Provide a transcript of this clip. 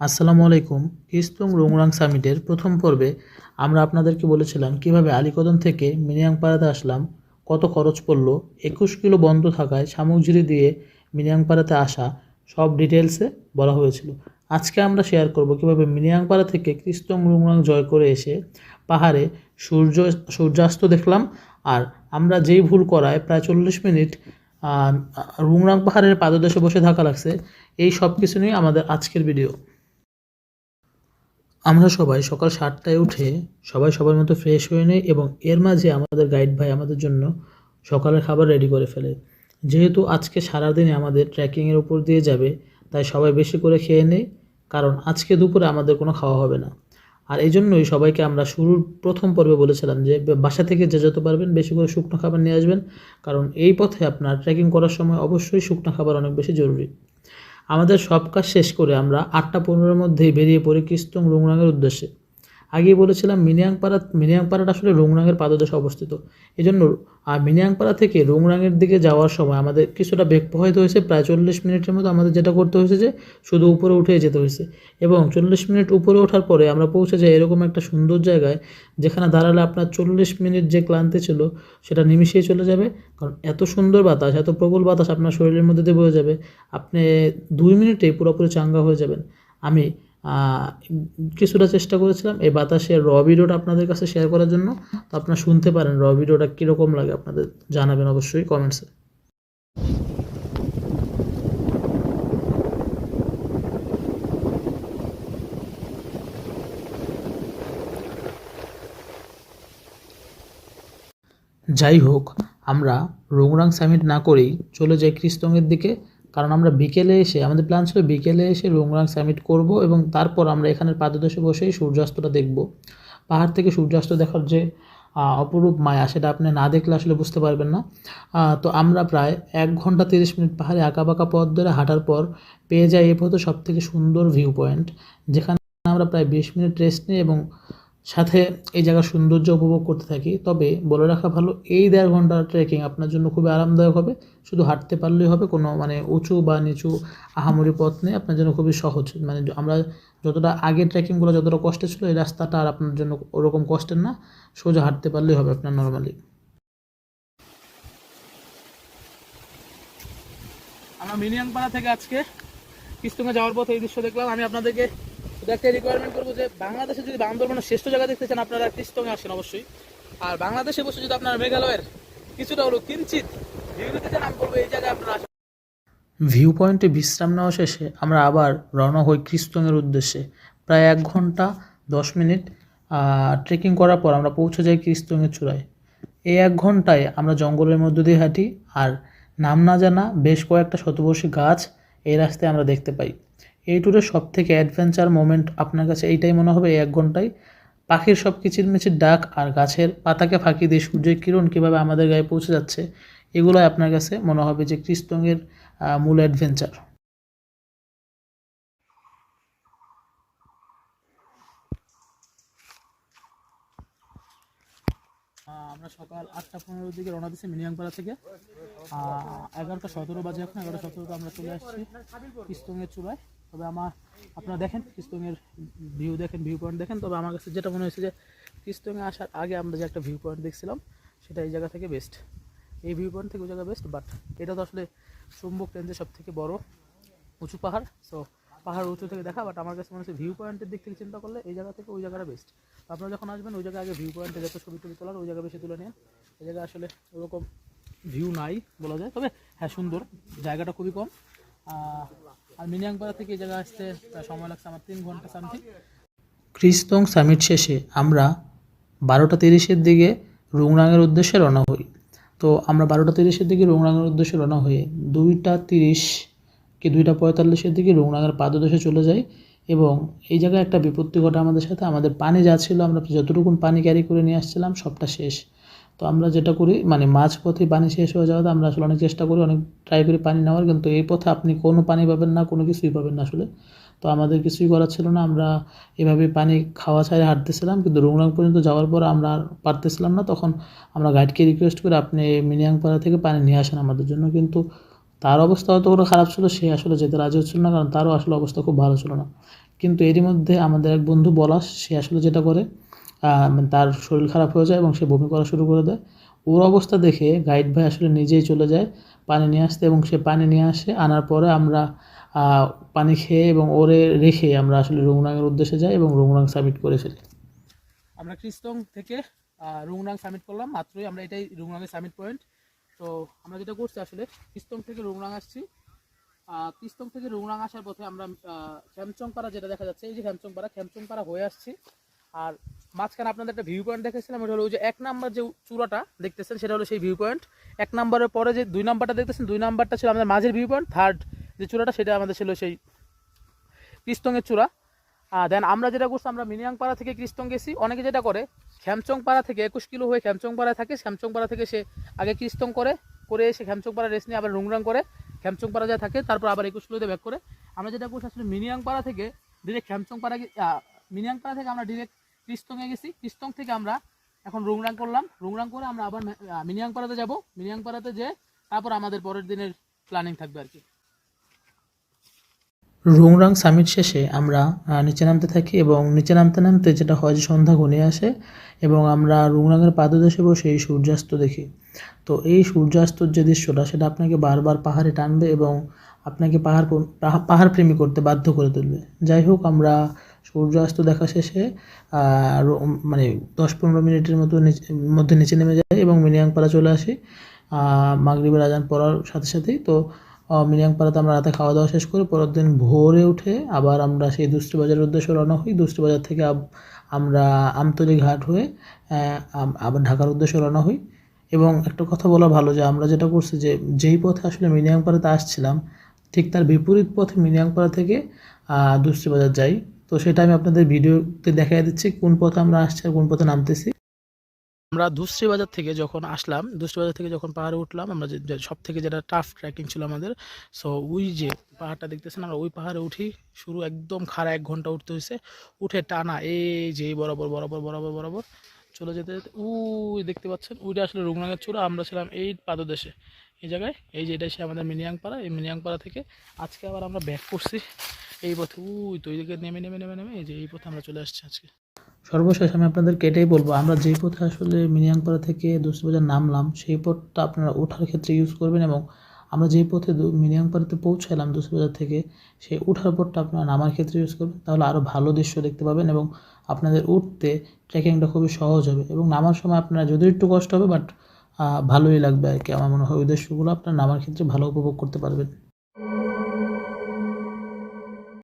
আসসালামু আলাইকুম কিস্তং রুংরাং সামিটের প্রথম পর্বে আমরা আপনাদেরকে বলেছিলাম কীভাবে আলীকদম থেকে মিনিয়াংপাড়াতে আসলাম, কত খরচ পড়ল, একুশ কিলো বন্ধ থাকায় শামুকঝুরি দিয়ে মিনিয়াংপাড়াতে আসা সব ডিটেলসে বলা হয়েছিল। আজকে আমরা শেয়ার করব কীভাবে মিনিয়াংপাড়া থেকে কিস্তং রুংরাং জয় করে এসে পাহাড়ে সূর্য, সূর্যাস্ত দেখলাম আর আমরা যেই ভুল করায় প্রায় চল্লিশ মিনিট রুংরাং পাহাড়ের পাদদেশে বসে থাকা লাগছে। এই সব কিছু নিয়ে আমাদের আজকের ভিডিও। আমরা সবাই সকাল সাতটায় উঠে সবাই সবার মতো ফ্রেশ হয়ে নেই এবং এর মাঝে আমাদের গাইড ভাই আমাদের জন্য সকালের খাবার রেডি করে ফেলে। যেহেতু আজকে সারাদিনে আমাদের ট্রেকিংয়ের উপর দিয়ে যাবে, তাই সবাই বেশি করে খেয়ে নেই, কারণ আজকে দুপুরে আমাদের কোনো খাওয়া হবে না। আর এই জন্যই সবাইকে আমরা শুরুর প্রথম পর্বে বলেছিলাম যে বাসা থেকে যে যেতে পারবেন বেশি করে শুকনো খাবার নিয়ে আসবেন, কারণ এই পথে আপনার ট্রেকিং করার সময় অবশ্যই শুকনো খাবার অনেক বেশি জরুরি। আমাদের সব কাজ শেষ করে আমরা আটটা পনেরোর মধ্যেই বেরিয়ে পড়ি কিস্তং রুংরাঙের উদ্দেশ্যে। আগেই বলেছিলাম মিনিয়াংপাড়া, মিনিয়াংপাড়াটা আসলে রুংরাঙের পাদদেশে অবস্থিত। এই জন্য আর মিনিয়াংপাড়া থেকে রুংরাঙের দিকে যাওয়ার সময় আমাদের কিছুটা বেগ প্রবাহিত হয়েছে, প্রায় চল্লিশ মিনিটের মতো আমাদের যেটা করতে হয়েছে যে, শুধু উপরে উঠে যেতে হয়েছে। এবং চল্লিশ মিনিট উপরে ওঠার পরে আমরা পৌঁছে যাই এরকম একটা সুন্দর জায়গায়, যেখানে দাঁড়ালে আপনার চল্লিশ মিনিট যে ক্লান্তি ছিল, সেটা নিমিশেই চলে যাবে। কারণ এত সুন্দর বাতাস, এত প্রবল বাতাস আপনার শরীরের মধ্যে দিয়ে বয়ে যাবে, আপনি দুই মিনিটেই পুরোপুরি চাঙ্গা হয়ে যাবেন। আমি কিছুটা চেষ্টা করেছিলাম। এই বাতাসের র ভিডিওটা আপনাদের কাছে শেয়ার করার জন্য। তো আপনারা শুনতে পারেন র ভিডিওটা কীরকম লাগে আপনাদের। জানাবেন অবশ্যই কমেন্টসে যাই হোক, আমরা রোংরাং সামিট না করেই চলে যাই ক্রিস্তংয়ের দিকে। কারণ আমরা বিকেলে এসে, আমাদের প্ল্যান ছিল বিকেলে এসে রোংরাং সামিট করব এবং তারপর আমরা এখানের পাদদেশে বসেই সূর্যাস্তটা দেখব। পাহাড় থেকে সূর্যাস্ত দেখার যে অপরূপ মায়া, সেটা আপনি না দেখলে আসলে বুঝতে পারবেন না। তো আমরা প্রায় এক ঘণ্টা তিরিশ মিনিট পাহাড়ে আঁকাবাঁকা পথ ধরে হাঁটার পর পেয়ে যাই এ সব থেকে সুন্দর ভিউ পয়েন্ট যেখানে আমরা প্রায় বিশ মিনিট রেস্ট নিই এবং সাথে এই জায়গার সৌন্দর্য উপভোগ করতে থাকি। তবে বলে রাখা ভালো, এই দেড় ঘণ্টার ট্রেকিং আপনার জন্য খুবই আরামদায়ক হবে। শুধু হাঁটতে পারলেই হবে, কোনো মানে উঁচু বা নিচু আহামরি পথ নেই। আপনার জন্য খুবই সহজ। মানে আমরা যতটা আগে ট্রেকিংগুলো যতটা কষ্ট ছিল, এই রাস্তাটা আর আপনার জন্য ওরকম কষ্টের না। সোজা হাঁটতে পারলেই হবে আপনার নর্মালি আমরা মিনিয়ামপাড়া থেকে আজকে কিস্তুমে যাওয়ার পথে এই দৃশ্য দেখলাম। আমি আপনাদেরকে একটা রিকোয়ারমেন্ট করব যে বাংলাদেশে যদি বান্দরবানের শ্রেষ্ঠ জায়গা দেখতে চান, আপনারা কিস্তমে আসেন অবশ্যই। আর বাংলাদেশে বসে যদি আপনারা মেঘালয়ের কিছুটা হলো কিঞ্চিত ভিউ চান আমি এই জায়গায় আপনারা ভিউ পয়েন্টে বিশ্রাম নেওয়া শেষে আমরা আবার রওনা হই ক্রিস্তংয়ের উদ্দেশ্যে। প্রায় এক ঘণ্টা, দশ মিনিট ট্রেকিং করার পর আমরা পৌঁছে যাই ক্রিস্তংয়ের চূড়ায়। এই এক ঘন্টায় আমরা জঙ্গলের মধ্য দিয়ে হাঁটি আর নাম না জানা বেশ কয়েকটা শতবর্ষী গাছ এই রাস্তায় আমরা দেখতে পাই। এই ট্যুরের সব থেকে অ্যাডভেঞ্চার মোমেন্ট আপনার কাছে এইটাই মনে হবে এক ঘন্টায়? পাখির সব কিচিরমিচির ডাক আর গাছের পাতাকে ফাঁকি দিয়ে সূর্যের কিরণ কীভাবে আমাদের গায়ে পৌঁছে যাচ্ছে, এগুলোই আপনার কাছে মনে হবে যে ক্রিস্তঙ্গের মূল অ্যাডভেঞ্চার আমরা সকাল আটটা পনেরোর দিকে রওনা দিচ্ছি মিনিয়াংপাড়া থেকে। এগারোটা সতেরো বাজে এখন, এগারোটা সতেরোতে আমরা চলে আসছি কিস্তঙ্গের চূড়ায়। তবে আমার, আপনারা দেখেন কিস্তঙ্গের ভিউ দেখেন ভিউ পয়েন্ট দেখেন। তবে আমার কাছে যেটা মনে হয়েছে যে কিস্তঙ্গে আসার আগে আমরা যে একটা ভিউ পয়েন্ট দেখছিলাম, সেটা এই জায়গা থেকে বেস্ট এই ভিউ পয়েন্ট থেকে ওই জায়গা বেস্ট বাট এটা তো আসলে চুম্বক রেঞ্জের সব থেকে বড় উঁচু পাহাড়। সো পাহাড় উঁচু থেকে দেখা বাট আমার কাছে মনে হচ্ছে ভিউ পয়েন্টের দিক থেকে চিন্তা করলে এই জায়গা থেকে ওই জায়গাটা বেস্ট আপনারা যখন আসবেন, ওই জায়গায় আগে ভিউ পয়েন্টে যত ছবি টবি তোলার, ওই জায়গা বেশি তুলে নিন এই জায়গায় আসলে ওরকম ভিউ নাই বলা যায়। তবে হ্যাঁ সুন্দর, জায়গাটা খুবই কম। আর মিনিয়াংপাড়া থেকে এই জায়গায় আসতে সময় লাগছে আমার তিন ঘণ্টা সামথিং। ক্রিস্তং সামিট শেষে আমরা বারোটা তিরিশের দিকে রুংরাঙের উদ্দেশ্যে রওনা হই। তো আমরা বারোটা তিরিশের দিকে রুংরাঙের উদ্দেশ্যে রওনা হয়ে দুইটা তিরিশ কি দুইটা পঁয়তাল্লিশের দিকে রুংরাঙের পাদদেশে চলে যাই এবং এই জায়গায় একটা বিপত্তি ঘটে আমাদের সাথে। আমাদের পানি যা ছিল আমরা যতটুকুন পানি ক্যারি করে নিয়ে আসছিলাম, সবটা শেষ। তো আমরা যেটা করি মানে মাঝ পথে পানি শেষ হয়ে যাওয়াতে আমরা আসলে অনেক চেষ্টা করি, অনেক ট্রাই করি পানি নেওয়ার। কিন্তু এই পথে আপনি কোনো পানি পাবেন না, কোনো কিছুই পাবেন না আসলে। তো আমাদের কিছুই করার ছিল না, আমরা এভাবে পানি খাওয়া ছাড়ে হাঁটতেছিলাম। কিন্তু রুংরাং পর্যন্ত যাওয়ার পর আমরা আর পারতেছিলাম না। তখন আমরা গাইডকে রিকোয়েস্ট করে আপনি মিনিয়াংপাড়া থেকে পানি নিয়ে আসেন আমাদের জন্য। কিন্তু তার অবস্থা অত কোনো খারাপ ছিল, সে আসলে যেতে রাজি হচ্ছিল না, কারণ তারও আসলে অবস্থা খুব ভালো ছিল না। কিন্তু এরই মধ্যে আমাদের এক বন্ধু বলাস, সে আসলে যেটা করে তার শরীর খারাপ হয়ে যায় এবং সে বমি করা শুরু করে দেয়। ওর অবস্থা দেখে গাইড ভাই আসলে নিজেই চলে যায় পানি নিয়ে আসতে এবং সে পানি নিয়ে আসে, আনার পরে আমরা পানি খেয়ে এবং ওরে রেখে আমরা আসলে রুংরাংয়ের উদ্দেশ্যে যাই এবং রুংরাং সাবমিট করে ফেলি। আমরা ক্রিস্তং থেকে রুংরাং সাবমিট করলাম, মাত্রই আমরা এটাই রুংরাংয়ের সাবমিট পয়েন্ট তো আমরা যেটা করছি আসলে ক্রিস্তং থেকে রুংরাং আসছি। ক্রিস্তং থেকে রুংরাং আসার পথে আমরা খ্যামচংপাড়া যেটা দেখা যাচ্ছে, এই যে খ্যামচংপাড়া খ্যামচংপাড়া হয়ে আসছি। আর মাঝখানে আপনাদের একটা ভিউ পয়েন্ট দেখেছিলাম ওটা হলো ওই যে এক নাম্বার যে চূড়াটা দেখতেছেন, সেটা হলো সেই ভিউ পয়েন্ট এক নাম্বারের পরে যে দুই নাম্বারটা দেখতেছেন, দুই নাম্বারটা ছিল আমাদের মাঝের ভিউ পয়েন্ট থার্ড যে চূড়াটা, সেটা আমাদের ছিল সেই ক্রিস্তংয়ের চূড়া। আর দেন আমরা যেটা করছি, আমরা মিনিয়াংপাড়া থেকে ক্রিস্তং গেছি অনেকে যেটা করে, খ্যামচংপাড়া থেকে একুশ কিলো হয়ে খ্যামচংপাড়ায় থাকে, খ্যামচংপাড়া থেকে সে আগে ক্রিস্তং করে করে এসে খ্যামচংপাড়া রেস নিয়ে আবার রুংরাং করে, খ্যামচংপাড়া যায় থাকে, তারপর আবার একুশ কিলোতে ব্যাক করে। আমরা যেটা করছি, আসলে মিনিয়াংপাড়া থেকে ডিরেক্ট খ্যামচংপাড়া মিনিয়াংপাড়া থেকে আমরা ডিরেক্ট ক্রিস্তংয়ে গেছি। ক্রিস্তং থেকে আমরা এখন রুংরাং করলাম। রুংরাং করে আমরা আবার মিনিয়াংপাড়াতে যাব। মিনিয়াংপাড়াতে যে তারপর আমাদের পরের দিনের প্ল্যানিং থাকবে আর কি। রুংরাং সামিট শেষে আমরা নিচে নামতে থাকি এবং নিচে নামতে নামতে যেটা হয় যে সন্ধ্যা ঘনিয়ে আসে এবং আমরা রুংরাংয়ের পাদদেশে বসে এই সূর্যাস্ত দেখি। তো এই সূর্যাস্তর যে দৃশ্যটা, সেটা আপনাকে বারবার পাহাড়ে টানবে এবং আপনাকে পাহাড় পাহাড় প্রেমী করতে বাধ্য করে তুলবে। যাই হোক, আমরা সূর্যাস্ত দেখা শেষে মানে দশ পনেরো মিনিটের মতো মধ্যে নিচে নেমে যাই এবং মিনিয়াংপাড়া চলে আসি। মাগরিবের আজান পড়ার সাথে সাথেই তো মিনিয়াংপাড়াতে আমরা রাতে খাওয়া দাওয়া শেষ করে পরের দিন ভোরে উঠে আবার আমরা সেই দুষ্টু বাজারের উদ্দেশ্যে রওনা হই। দুষ্টু বাজার থেকে আমরা আমতলী ঘাট হয়ে আবার ঢাকার উদ্দেশ্যে রওনা হই। এবং একটা কথা বলা ভালো যে আমরা যেটা করছি যে যেই পথে আসলে মিনিয়াংপাড়াতে আসছিলাম, ঠিক তার বিপরীত পথে মিনিয়াংপাড়া থেকে দুষ্টু বাজার যাই। তো সেটা আমি আপনাদের ভিডিওতে দেখাই দিচ্ছি, কোন পথে আমরা আসছি আর কোন পথে নামতেছি। আমরা দুশ্রী বাজার থেকে যখন আসলাম দুশ্রী বাজার থেকে যখন পাহাড়ে উঠলাম, আমরা যে- সব থেকে যেটা টাফ ট্রেকিং ছিল আমাদের সো ওই যে পাহাড়টা দেখতেছেন আমরা ওই পাহাড়ে উঠি শুরু একদম খাড়া এক ঘণ্টা উঠতে হয়েছে উঠে টানা এই যে বরাবর বরাবর বরাবর বরাবর চলে যেতে যেতে উই দেখতে পাচ্ছেন, ওইটা আসলে রুগনাঙ্গের চূড়া, আমরা ছিলাম এই পাদদেশে, এই জায়গায়, এই যে এটা সে আমাদের মিনিয়াংপাড়া, এই মিনিয়াংপাড়া থেকে আজকে আবার আমরা ব্যাক করছি। এই পথে, উই, তো ওই দিকে নেমে নেমে নেমে নেমে, এই যে এই পথে আমরা চলে আসছি আজকে। সর্বশেষ আমি আপনাদেরকে এটাই বলব, আমরা যেই পথে আসলে মিনিয়াংপাড়া থেকে দুষ্টবাজার নামলাম, সেই পথটা আপনারা ওঠার ক্ষেত্রে ইউজ করবেন এবং আমরা যেই পথে মিনিয়াংপাড়াতে পৌঁছালাম দুষ্টবাজার থেকে, সেই ওঠার পথটা আপনারা নামার ক্ষেত্রে ইউজ করবেন, তাহলে আরও ভালো দৃশ্য দেখতে পাবেন এবং আপনাদের উঠতে ট্রেকিংটা খুবই সহজ হবে এবং নামার সময় আপনারা যদিও একটু কষ্ট হবে বাট ভালোই লাগবে আর কি। আমার মনে হয় ওই দৃশ্যগুলো আপনার নামার ক্ষেত্রে ভালো উপভোগ করতে পারবেন।